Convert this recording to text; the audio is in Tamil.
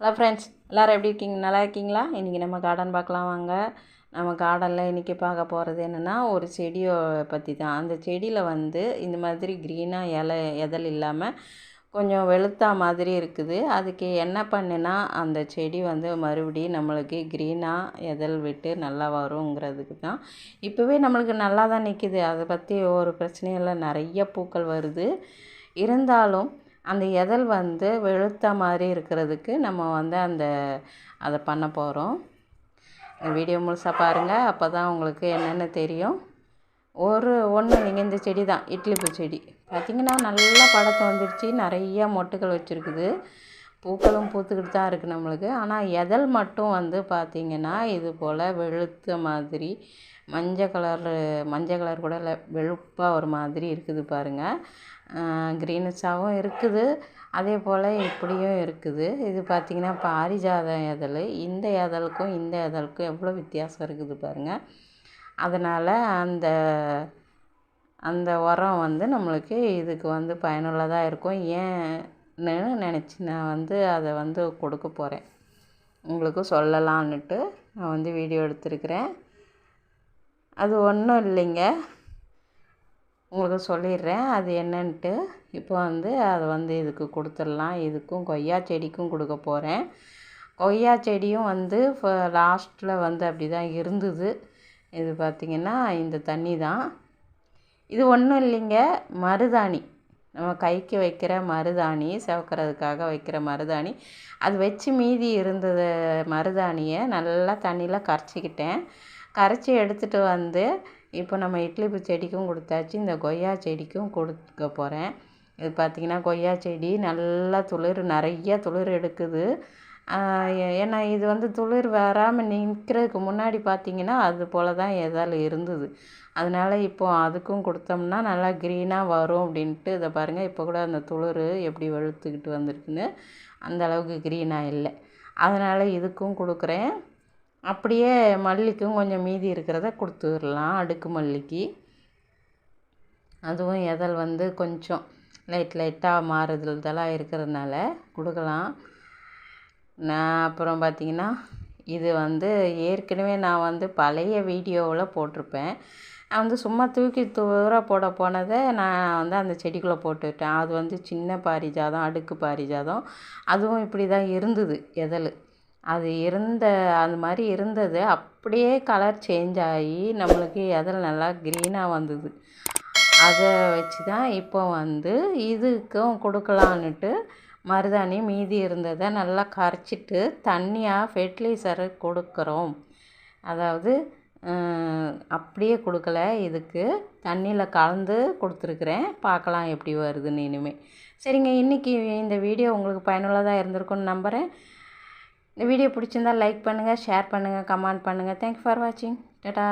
ஹலோ ஃப்ரெண்ட்ஸ் எல்லோரும் எப்படி இருக்கீங்க? நல்லா இருக்கீங்களா? இன்றைக்கி நம்ம கார்டன் பார்க்கலாம் வாங்க. நம்ம கார்டனில் இன்றைக்கி பார்க்க போகிறது என்னென்னா ஒரு செடியை பற்றி தான். அந்த செடியில் வந்து இந்த மாதிரி க்ரீனாக இலை எதல் இல்லாமல் கொஞ்சம் வெளுத்தா மாதிரி இருக்குது. அதுக்கு என்ன பண்ணுனா அந்த செடி வந்து மறுபடியும் நம்மளுக்கு க்ரீனாக எதல் விட்டு நல்லா வருங்கிறதுக்கு தான். இப்போவே நம்மளுக்கு நல்லா தான் நிற்கிது அதை பற்றி ஒரு பிரச்சனையும் இல்லை. நிறைய பூக்கள் வருது. இருந்தாலும் அந்த எதல் வந்து வெளுத்த மாதிரி இருக்கிறதுக்கு நம்ம வந்து அந்த அதை பண்ண போகிறோம் வீடியோ முழுசாக பாருங்கள் அப்போ தான் உங்களுக்கு என்னென்னு தெரியும். ஒரு ஒன்று நீங்கள் இந்த செடி தான் இட்லி பூ செடி. பார்த்திங்கன்னா நல்லா பழக்கம் வந்துடுச்சு. நிறைய மொட்டுகள் வச்சுருக்குது. பூக்களும் பூத்துக்கிட்டு தான் இருக்குது நம்மளுக்கு. ஆனால் எதல் மட்டும் வந்து பார்த்திங்கன்னா இது போல் வெளுத்த மாதிரி மஞ்சள் கலரு மஞ்சள் கலர் கூட இல்லை வெளுப்பாக ஒரு மாதிரி இருக்குது பாருங்கள் க்ரீனிஷாகவும் இருக்குது. அதே போல் இப்படியும் இருக்குது. இது பார்த்திங்கன்னா பாரிஜாத இதழ் இந்த இதழுக்கும் இந்த இதழுக்கும் எவ்வளோ வித்தியாசம் இருக்குது பாருங்கள் அதனால் அந்த அந்த உரம் வந்து நம்மளுக்கு இதுக்கு வந்து பயனுள்ளதாக இருக்கும். ஏன் நினச்சி நான் வந்து அதை வந்து கொடுக்க போகிறேன் உங்களுக்கு சொல்லலான்னுட்டு நான் வந்து வீடியோ எடுத்திருக்கிறேன். அது ஒன்றும் இல்லைங்க. உங்களுக்கு சொல்லிடுறேன். அது என்னன்ட்டு இப்போ வந்து அதை வந்து இதுக்கு கொடுத்துடலாம். இதுக்கும் கொய்யா செடிக்கும் கொடுக்க போகிறேன் கொய்யா செடியும் வந்து இப்போ லாஸ்ட்டில் வந்து அப்படி தான் இருந்தது. இது பார்த்திங்கன்னா இந்த தண்ணி தான். இது ஒன்றும் இல்லைங்க. மருதாணி. நம்ம கைக்கு வைக்கிற மருதாணி சிவக்கிறதுக்காக வைக்கிற மருதாணி. அது வச்சு மீதி இருந்தது மருதாணியை நல்லா தண்ணியில் கரைச்சிக்கிட்டேன். கரைச்சி எடுத்துகிட்டு வந்து இப்போ நம்ம இட்லி பூ செடிக்கும் கொடுத்தாச்சு. இந்த கொய்யா செடிக்கும் கொடுக்க போகிறேன் இது பார்த்திங்கன்னா கொய்யா செடி நல்லா துளிர் நிறைய துளிர் எடுக்குது. ஏன்னா இது வந்து துளிர் வராமல் நிற்கிறதுக்கு முன்னாடி பார்த்திங்கன்னா அது போல் தான் எதால் இருந்தது. அதனால் இப்போது அதுக்கும் கொடுத்தோம்னா நல்லா க்ரீனாக வரும் அப்படின்ட்டு இதை பாருங்கள் இப்போ கூட அந்த துளிர் எப்படி வெளுத்துக்கிட்டு வந்திருக்குன்னு அந்த அளவுக்கு க்ரீனாக இல்லை. அதனால் இதுக்கும் கொடுக்குறேன். அப்படியே மல்லிக்கும் கொஞ்சம் மீதி இருக்கிறத கொடுத்துடலாம். அடுக்கு மல்லிக்கு. அதுவும் எதல் வந்து கொஞ்சம் லைட் லைட்டாக மாறுதல் இதெல்லாம் இருக்கிறதுனால கொடுக்கலாம். நான் அப்புறம் பார்த்திங்கன்னா இது வந்து ஏற்கனவே நான் வந்து பழைய வீடியோவில் போட்டிருப்பேன். நான் வந்து சும்மா தூக்கி தூர போட போனதை நான் வந்து அந்த செடிக்குள்ளே போட்டுவிட்டேன் அது வந்து சின்ன பாரிஜாதம் அடுக்கு பாரிஜாதம். அதுவும் இப்படி தான் இருந்தது எதல். அது இருந்த அந்த மாதிரி இருந்தது. அப்படியே கலர் சேஞ்ச் ஆகி நம்மளுக்கு எதில் நல்லா க்ரீனாக வந்தது. அதை வச்சு தான் இப்போ வந்து இதுக்கும் கொடுக்கலான்னுட்டு மருதாணி மீதி இருந்ததை நல்லா கரைச்சிட்டு தண்ணியாக ஃபெர்டிலைசரை கொடுக்குறோம். அதாவது அப்படியே கொடுக்கல. இதுக்கு தண்ணியில் கலந்து கொடுத்துருக்குறேன். பார்க்கலாம் எப்படி வருதுன்னு இனிமேல் சரிங்க இன்றைக்கி இந்த வீடியோ உங்களுக்கு பயனுள்ளதாக இருந்திருக்குன்னு நம்புகிறேன் இந்த வீடியோ பிடிச்சிருந்தால் லைக் பண்ணுங்கள் ஷேர் பண்ணுங்கள் கமெண்ட் பண்ணுங்கள் தேங்க்ஸ் ஃபார் வாட்சிங் டட்டா